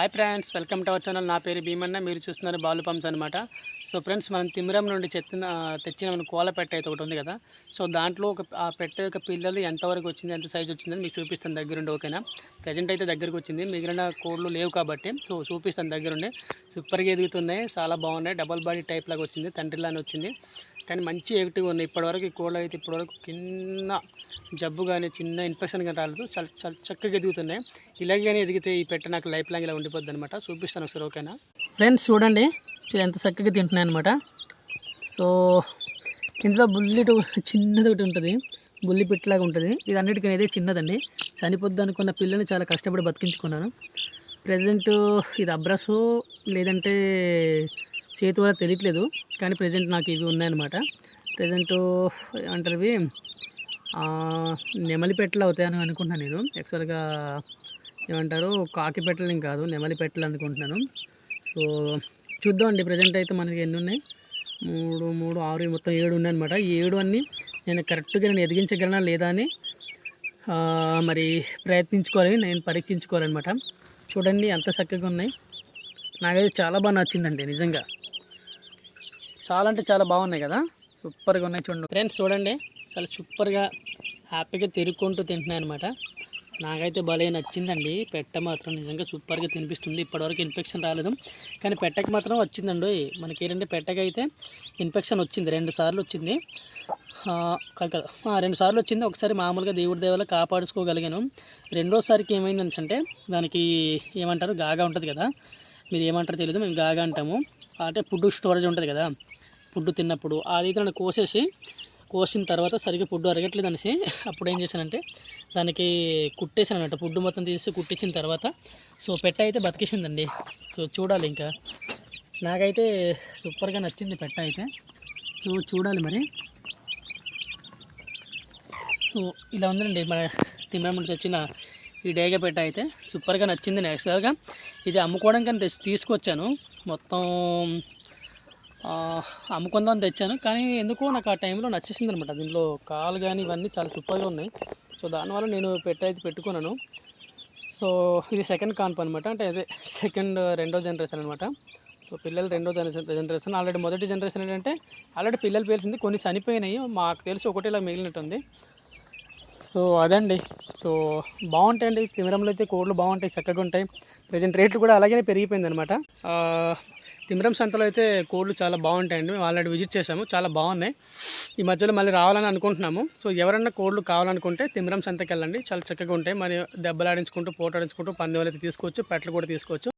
Hi friends welcome to our channel. నా పేరు భీమన్న మీరు చూస్తున్నారు బాలు పంప్స్ అనమాట సో ఫ్రెండ్స్ మనం తిమిరం నుండి చెత్తిన తెచ్చిన మన కోల పెట్ట అయితే ఒకటి ఉంది కదా. సో దాంట్లో ఒక ఆ పెట్ట యొక్క పిల్లలు ఎంతవరకు వచ్చింది ఎంత సైజ్ వచ్చిందని మీకు చూపిస్తాను దగ్గరుండి ఓకేనా? ప్రజెంట్ అయితే దగ్గరకు వచ్చింది. మిగిలిన కోళ్ళు లేవు కాబట్టి సో చూపిస్తాను దగ్గరుండి. సూపర్గా ఎదుగుతున్నాయి చాలా బాగున్నాయి. డబల్ బాడీ టైప్ లాగా వచ్చింది తండ్రిలానే వచ్చింది. కానీ మంచి యాక్టివ్గా ఉన్నాయి. ఇప్పటివరకు ఈ కోళ్ళు అయితే ఇప్పటివరకు కింద జబ్బు కానీ చిన్న ఇన్ఫెక్షన్ కానీ రాలేదు. చాలా చాలా చక్కగా ఎదుగుతున్నాయి. ఇలాగే ఎదిగితే ఈ పెట్ట నాకు లైఫ్ లాంగ్ ఇలా ఉండిపోద్ది అనమాట చూపిస్తాను ఒకసారి ఓకేనా? ఫ్రెండ్స్ చూడండి. ఎంత చక్కగా తింటున్నాయి అనమాట సో ఇందులో బుల్లిటి చిన్నది ఒకటి ఉంటుంది. బుల్లి పిట్టలాగా ఉంటుంది. ఇది అన్నిటికీ చిన్నదండి. చనిపోద్ది అనుకున్న పిల్లని చాలా కష్టపడి బతికించుకున్నాను. ప్రజెంట్ ఇది అబ్రసో లేదంటే చేతి వల్ల తెలియట్లేదు. కానీ ప్రజెంట్ నాకు ఇవి ఉన్నాయన్నమాట. ప్రజెంట్ అంటారు ఇవి? నెమలిపెట్టలు నెమలి పెట్టలు అవుతాయని అనుకుంటున్నాను నేను. యాక్చువల్గా ఏమంటారు? కాకి పెట్టలు ఏం కాదు. నెమలి పెట్టలు అనుకుంటున్నాను. సో చూద్దామండి. ప్రజెంట్ అయితే మనకి ఎన్ని ఉన్నాయి? మూడు మూడు ఆరు మొత్తం ఏడు ఉన్నాయన్నమాట. ఈ ఏడు అన్నీ నేను కరెక్ట్గా నేను ఎదిగించగలనా లేదా అని మరి ప్రయత్నించుకోవాలి. నేను పరీక్షించుకోవాలన్నమాట. చూడండి ఎంత చక్కగా ఉన్నాయి. నాకైతే చాలా బాగా నచ్చిందండి నిజంగా. చాలా అంటే చాలా బాగున్నాయి కదా? సూపర్గా ఉన్నాయి చూడండి. ఫ్రెండ్స్ చూడండి. చాలా సూపర్గా హ్యాపీగా తిరుక్కుంటూ తింటున్నాయి అనమాట నాకైతే భలే నచ్చిందండి. పెట్ట మాత్రం నిజంగా సూపర్గా తినిపిస్తుంది. ఇప్పటివరకు ఇన్ఫెక్షన్ రాలేదు. కానీ పెట్టకి మాత్రం వచ్చిందండి. మనకి ఏంటంటే పెట్టకైతే ఇన్ఫెక్షన్ వచ్చింది. రెండు సార్లు వచ్చింది. రెండు సార్లు వచ్చింది. ఒకసారి మామూలుగా దేవుడి దేవాల కాపాడుకోగలిగాను. రెండోసారికి ఏమైందంటే దానికి ఏమంటారు? గాగా ఉంటుంది కదా. మీరు ఏమంటారో తెలియదు మేము గాగా అంటాము. అంటే ఫుడ్ స్టోరేజ్ ఉంటుంది కదా ఫుడ్ తిన్నప్పుడు అది అయితే నన్ను కోసేసి కోసిన తర్వాత సరిగ్గా ఫుడ్ అరగట్లేదు అనేసి అప్పుడు ఏం చేశానంటే దానికి కుట్టేసాను అనమాట ఫుడ్ మొత్తం తీసి కుట్టించిన తర్వాత సో పెట్ట అయితే బతికేసిందండి. సో చూడాలి ఇంకా. నాకైతే సూపర్గా నచ్చింది పెట్ట అయితే. సో చూడాలి మరి. సో ఇలా ఉందండి మన తిమ్మమ్మ తెచ్చిన ఈ డేగ పెట్ట అయితే. సూపర్గా నచ్చింది యాక్చువల్గా ఇది అమ్ముకోవడానికి కానీ తీసుకొచ్చాను. మొత్తం అమ్ముకుందాం తెచ్చాను. కానీ ఎందుకో నాకు ఆ టైంలో నచ్చేసింది అనమాట దీంట్లో కాలు కానీ ఇవన్నీ చాలా సూపర్గా ఉన్నాయి. సో దానివల్ల నేను పెట్టయితే పెట్టుకున్నాను. సో ఇది సెకండ్ కాన్ప్ అనమాట. అంటే అదే సెకండ్ రెండో జనరేషన్ అనమాట. సో పిల్లలు రెండో జనరేషన్ జనరేషన్. ఆల్రెడీ మొదటి జనరేషన్ ఏంటంటే ఆల్రెడీ పిల్లలు పేల్సింది కొన్ని చనిపోయినాయి. మాకు తెలిసి ఒకటి ఇలా మిగిలినట్టుంది. సో అదండి. సో బాగుంటాయండి. తిమిరంలో అయితే కోళ్ళు బాగుంటాయి చక్కగా ఉంటాయి. ప్రజెంట్ రేట్లు కూడా అలాగే పెరిగిపోయింది అనమాట తిమిరం సంతలో అయితే కోళ్ళు చాలా బాగుంటాయండి. మేము ఆల్రెడీ విజిట్ చేసాము చాలా బాగున్నాయి. ఈ మధ్యలో మళ్ళీ రావాలని అనుకుంటున్నాము. సో ఎవరన్నా కోళ్ళు కావాలనుకుంటే తిమిరం సంతకి వెళ్ళండి చాలా చక్కగా ఉంటాయి. మరి దెబ్బలాడించుకుంటూ పోటాడించుకుంటూ పందెం అయితే తీసుకోవచ్చు పెట్టలు కూడా తీసుకోవచ్చు.